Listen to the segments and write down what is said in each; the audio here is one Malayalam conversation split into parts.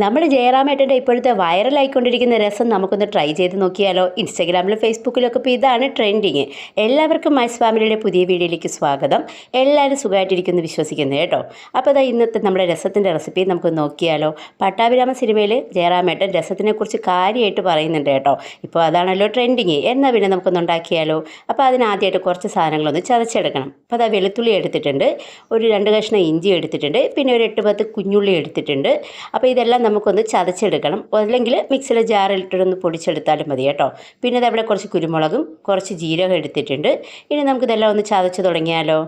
നമ്മുടെ ജയറാമേട്ടന്റെ ഇപ്പോഴത്തെ വൈറലായിക്കൊണ്ടിരിക്കുന്ന രസം നമുക്കൊന്ന് ട്രൈ ചെയ്ത് നോക്കിയാലോ. ഇൻസ്റ്റാഗ്രാമിലും ഫേസ്ബുക്കിലൊക്കെ ഇപ്പോൾ ഇതാണ് ട്രെൻഡിങ് എല്ലാവർക്കും മൈസ് ഫാമിലിയുടെ പുതിയ വീഡിയോയിലേക്ക് സ്വാഗതം. എല്ലാവരും സുഖമായിട്ടിരിക്കുന്നു വിശ്വസിക്കുന്നു കേട്ടോ. അപ്പോൾ അതാ ഇന്നത്തെ നമ്മുടെ രസത്തിന്റെ റെസിപ്പി നമുക്ക് നോക്കിയാലോ. പട്ടാഭിരാമ സിനിമയിൽ ജയറാമേട്ടൻ രസത്തിനെക്കുറിച്ച് കാര്യമായിട്ട് പറയുന്നുണ്ട് കേട്ടോ. ഇപ്പോൾ അതാണല്ലോ ട്രെൻഡിങ് എന്നാൽ പിന്നെ നമുക്കൊന്ന് ഉണ്ടാക്കിയാലോ. അപ്പോൾ അതിനാദ്യമായിട്ട് കുറച്ച് സാധനങ്ങളൊന്ന് ചതച്ചെടുക്കണം. അപ്പോൾ അതാ വെളുത്തുള്ളി എടുത്തിട്ടുണ്ട്. ഒരു രണ്ട് കഷ്ണം ഇഞ്ചി എടുത്തിട്ടുണ്ട്. പിന്നെ ഒരു എട്ട് പത്ത് കുഞ്ഞുള്ളി എടുത്തിട്ടുണ്ട്. അപ്പോൾ ഇതെല്ലാം നമുക്കൊന്ന് ചതച്ചെടുക്കണം. അല്ലെങ്കിൽ മിക്സിയിലെ ജാറിലിട്ടൊന്ന് പൊടിച്ചെടുത്താലും മതി കേട്ടോ. പിന്നെ അതവിടെ കുറച്ച് കുരുമുളകും കുറച്ച് ജീരകം എടുത്തിട്ടുണ്ട്. ഇനി നമുക്കിതെല്ലാം ഒന്ന് ചതച്ച് തുടങ്ങിയാലോ?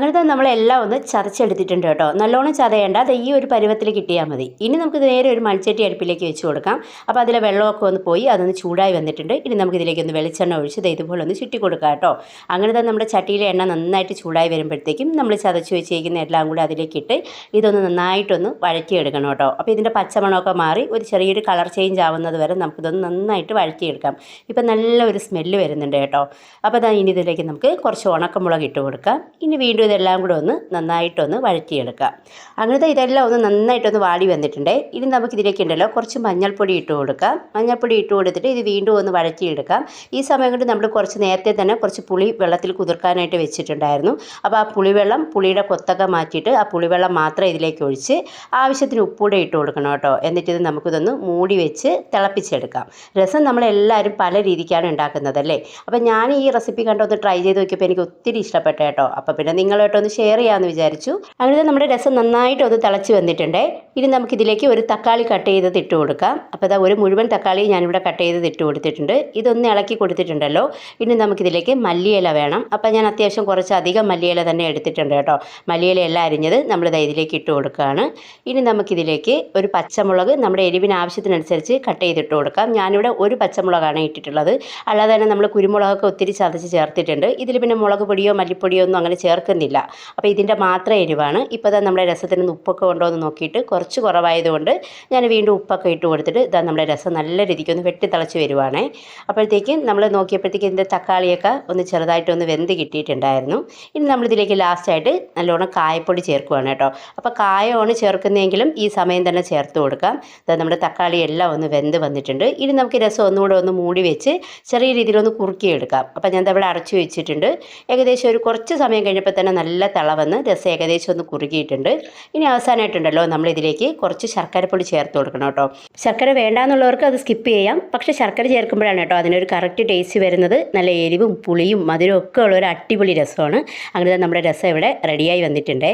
അങ്ങനത്തെ നമ്മളെല്ലാം ഒന്ന് ചതച്ചെടുത്തിട്ടുണ്ട് കേട്ടോ. നല്ലോണം ചതയേണ്ട. അത് ഈ ഒരു പരുവത്തിൽ കിട്ടിയാൽ മതി. ഇനി നമുക്ക് നേരെ ഒരു മൺചട്ടി അടുപ്പിലേക്ക് വെച്ച് കൊടുക്കാം. അപ്പോൾ അതിലെ വെള്ളമൊക്കെ ഒന്ന് പോയി അതൊന്ന് ചൂടായി വന്നിട്ടുണ്ട്. ഇനി നമുക്ക് ഇതിലേക്ക് ഒന്ന് വെളിച്ചെണ്ണ ഒഴിച്ച് ഇതുപോലെ ഒന്ന് ചുറ്റി കൊടുക്കാം കേട്ടോ. അങ്ങനത്തെ നമ്മുടെ ചട്ടിയിലെ എണ്ണ നന്നായിട്ട് ചൂടായി വരുമ്പോഴത്തേക്കും നമ്മൾ ചതച്ച് വെച്ചേക്കുന്ന എല്ലാം കൂടി അതിലേക്ക് ഇട്ട് ഇതൊന്ന് നന്നായിട്ടൊന്ന് വഴറ്റിയെടുക്കണം കേട്ടോ. അപ്പോൾ ഇതിന്റെ പച്ചമണമൊക്കെ മാറി ഒരു ചെറിയൊരു കളർ ചേഞ്ച് ആവുന്നത് വരെ നമുക്കിതൊന്ന് നന്നായിട്ട് വഴറ്റിയെടുക്കാം. ഇപ്പം നല്ല ഒരു സ്മെല്ല് വരുന്നുണ്ട് കേട്ടോ. അപ്പോൾ അതാ ഇനി ഇതിലേക്ക് നമുക്ക് കുറച്ച് ഉണക്കമുളക് ഇട്ട് കൊടുക്കാം. ഇനി വീണ്ടും ഇതെല്ലാം കൂടെ ഒന്ന് നന്നായിട്ടൊന്ന് വഴറ്റിയെടുക്കാം അങ്ങനത്തെ ഇതെല്ലാം ഒന്ന് നന്നായിട്ടൊന്ന് വാടി വന്നിട്ടുണ്ട്. ഇനി നമുക്ക് ഇതിലേക്ക് ഉണ്ടല്ലോ കുറച്ച് മഞ്ഞൾപ്പൊടി ഇട്ട് കൊടുക്കാം. മഞ്ഞൾപ്പൊടി ഇട്ട് കൊടുത്തിട്ട് ഇത് വീണ്ടും ഒന്ന് വഴറ്റിയെടുക്കാം. ഈ സമയം കൊണ്ട് നമ്മൾ കുറച്ച് നേരത്തെ തന്നെ കുറച്ച് പുളി വെള്ളത്തിൽ കുതിർക്കാനായിട്ട് വെച്ചിട്ടുണ്ടായിരുന്നു. അപ്പോൾ ആ പുളിവെള്ളം പുളിയുടെ കൊത്തൊക്കെ മാറ്റിയിട്ട് ആ പുളിവെള്ളം മാത്രം ഇതിലേക്ക് ഒഴിച്ച് ആവശ്യത്തിന് ഉപ്പൂടെ ഇട്ട് കൊടുക്കണം കേട്ടോ. എന്നിട്ട് ഇത് നമുക്കിതൊന്ന് മൂടി വെച്ച് തിളപ്പിച്ചെടുക്കാം. രസം നമ്മളെല്ലാവരും പല രീതിക്കാണ് ഉണ്ടാക്കുന്നത് അല്ലേ അപ്പോൾ ഞാൻ ഈ റെസിപ്പി കണ്ടൊന്ന് ട്രൈ ചെയ്ത് നോക്കിയപ്പോൾ എനിക്ക് ഒത്തിരി ഇഷ്ടപ്പെട്ടു കേട്ടോ. അപ്പോൾ പിന്നെ നിങ്ങളുമായിട്ട് ഒന്ന് ഷെയർ ചെയ്യാമെന്ന് വിചാരിച്ചു. അങ്ങനെ നമ്മുടെ രസം നന്നായിട്ട് ഒന്ന് തിളച്ച് വന്നിട്ടുണ്ട്. ഇനി നമുക്കിതിലേക്ക് ഒരു തക്കാളി കട്ട് ചെയ്തത് ഇട്ട് കൊടുക്കാം. അപ്പോൾ ഒരു മുഴുവൻ തക്കാളി ഞാനിവിടെ കട്ട് ചെയ്തത് ഇട്ട് കൊടുത്തിട്ടുണ്ട്. ഇതൊന്ന് ഇളക്കി കൊടുത്തിട്ടുണ്ടല്ലോ. ഇനി നമുക്കിതിലേക്ക് മല്ലിയില വേണം. അപ്പോൾ ഞാൻ അത്യാവശ്യം കുറച്ച് അധികം മല്ലിയില തന്നെ എടുത്തിട്ടുണ്ട് കേട്ടോ. മല്ലിയില എല്ലാം അരിഞ്ഞത്. നമ്മളിത് ഇതിലേക്ക് ഇട്ട് കൊടുക്കുകയാണ് ഇനി നമുക്കിതിലേക്ക് ഒരു പച്ചമുളക് നമ്മുടെ എരിവിന് ആവശ്യത്തിനനുസരിച്ച് കട്ട് ചെയ്തിട്ട് കൊടുക്കാം. ഞാനിവിടെ ഒരു പച്ചമുളകാണ് ഇട്ടിട്ടുള്ളത്. അല്ലാതെ തന്നെ നമ്മൾ കുരുമുളകൊക്കെ ഒത്തിരി ചതച്ച് ചേർത്തിട്ടുണ്ട്. ഇതിൽ പിന്നെ മുളക് പൊടിയോ മല്ലിപ്പൊടിയോ ഒന്നും അങ്ങനെ ചേർക്കുന്നില്ല. അപ്പോൾ ഇതിന്റെ മാത്രം എരിവാണ്. ഇപ്പോൾ തന്നെ നമ്മുടെ രസത്തിന് ഉപ്പൊക്കെ ഉണ്ടോ എന്ന് നോക്കിയിട്ട് കുറച്ച് കുറവായതുകൊണ്ട് ഞാൻ വീണ്ടും ഉപ്പൊക്കെ ഇട്ട് കൊടുത്തിട്ട് ഇതാ നമ്മുടെ രസം നല്ല രീതിക്ക് ഒന്ന് വെട്ടി തിളച്ച് വരുവാണേ. അപ്പോഴത്തേക്കും നമ്മൾ നോക്കിയപ്പോഴത്തേക്ക് ഇതിന്റെ തക്കാളിയൊക്കെ ഒന്ന് ചെറുതായിട്ടൊന്ന് വെന്ത് കിട്ടിയിട്ടുണ്ടായിരുന്നു. ഇനി നമ്മളിതിലേക്ക് ലാസ്റ്റായിട്ട് നല്ലോണം കായപ്പൊടി ചേർക്കുവാണ് കേട്ടോ. അപ്പോൾ കായമാണ് ചേർക്കുന്നതെങ്കിലും ഈ സമയം തന്നെ ചേർത്ത് കൊടുക്കാം. അത് നമ്മുടെ തക്കാളി എല്ലാം ഒന്ന് വെന്ത് വന്നിട്ടുണ്ട്. ഇനി നമുക്ക് രസം ഒന്നുകൂടെ ഒന്ന് മൂടി വെച്ച് ചെറിയ രീതിയിലൊന്ന് കുറുക്കിയെടുക്കാം. അപ്പോൾ ഞാൻ ഇവിടെ അടച്ചു വെച്ചിട്ടുണ്ട്. ഏകദേശം ഒരു കുറച്ച് സമയം കഴിഞ്ഞപ്പോൾ തന്നെ നല്ല തിള വന്ന് രസം ഏകദേശം ഒന്ന് കുറുകിയിട്ടുണ്ട്. ഇനി അവസാനമായിട്ടുണ്ടല്ലോ നമ്മളിതിലേക്ക് കുറച്ച് ശർക്കരപ്പൊടി ചേർത്ത് കൊടുക്കണം കേട്ടോ. ശർക്കര വേണ്ടാന്നുള്ളവർക്ക് അത് സ്കിപ്പ് ചെയ്യാം. പക്ഷേ ശർക്കര ചേർക്കുമ്പോഴാണ് കേട്ടോ അതിനൊരു കറക്റ്റ് ടേസ്റ്റ് വരുന്നത്. നല്ല എരിവും പുളിയും മധുരവും ഒക്കെ ഉള്ള ഒരു അടിപൊളി രസമാണ്. അങ്ങനെ നമ്മുടെ രസം ഇവിടെ റെഡിയായി വന്നിട്ടുണ്ടേ.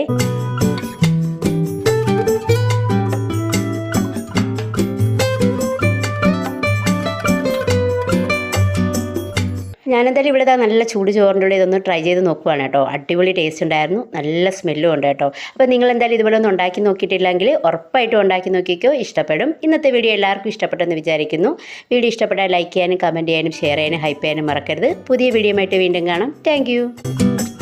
ഞാനെന്തായാലും ഇവിടെ നല്ല ചൂട് ചോറിന്റെ കൂടെ ഇതൊന്ന് ട്രൈ ചെയ്ത് നോക്കുവാണ് കേട്ടോ. അടിപൊളി ടേസ്റ്റ് ഉണ്ടായിരുന്നു. നല്ല സ്മെല്ലും ഉണ്ട് കേട്ടോ. അപ്പോൾ നിങ്ങൾ എന്തായാലും ഇതുപോലെ ഒന്ന് ഉണ്ടാക്കി നോക്കിയിട്ടില്ലെങ്കിൽ ഉറപ്പായിട്ടും ഉണ്ടാക്കി നോക്കിക്കോ. ഇഷ്ടപ്പെടും. ഇന്നത്തെ വീഡിയോ എല്ലാവർക്കും ഇഷ്ടപ്പെട്ടെന്ന് വിചാരിക്കുന്നു. വീഡിയോ ഇഷ്ടപ്പെട്ടാൽ ലൈക്ക് ചെയ്യാനും കമന്റ് ചെയ്യാനും ഷെയർ ചെയ്യാനും ഹൈപ്പ് ചെയ്യാനും മറക്കരുത്. പുതിയ വീഡിയോ വീണ്ടും കാണാം. താങ്ക്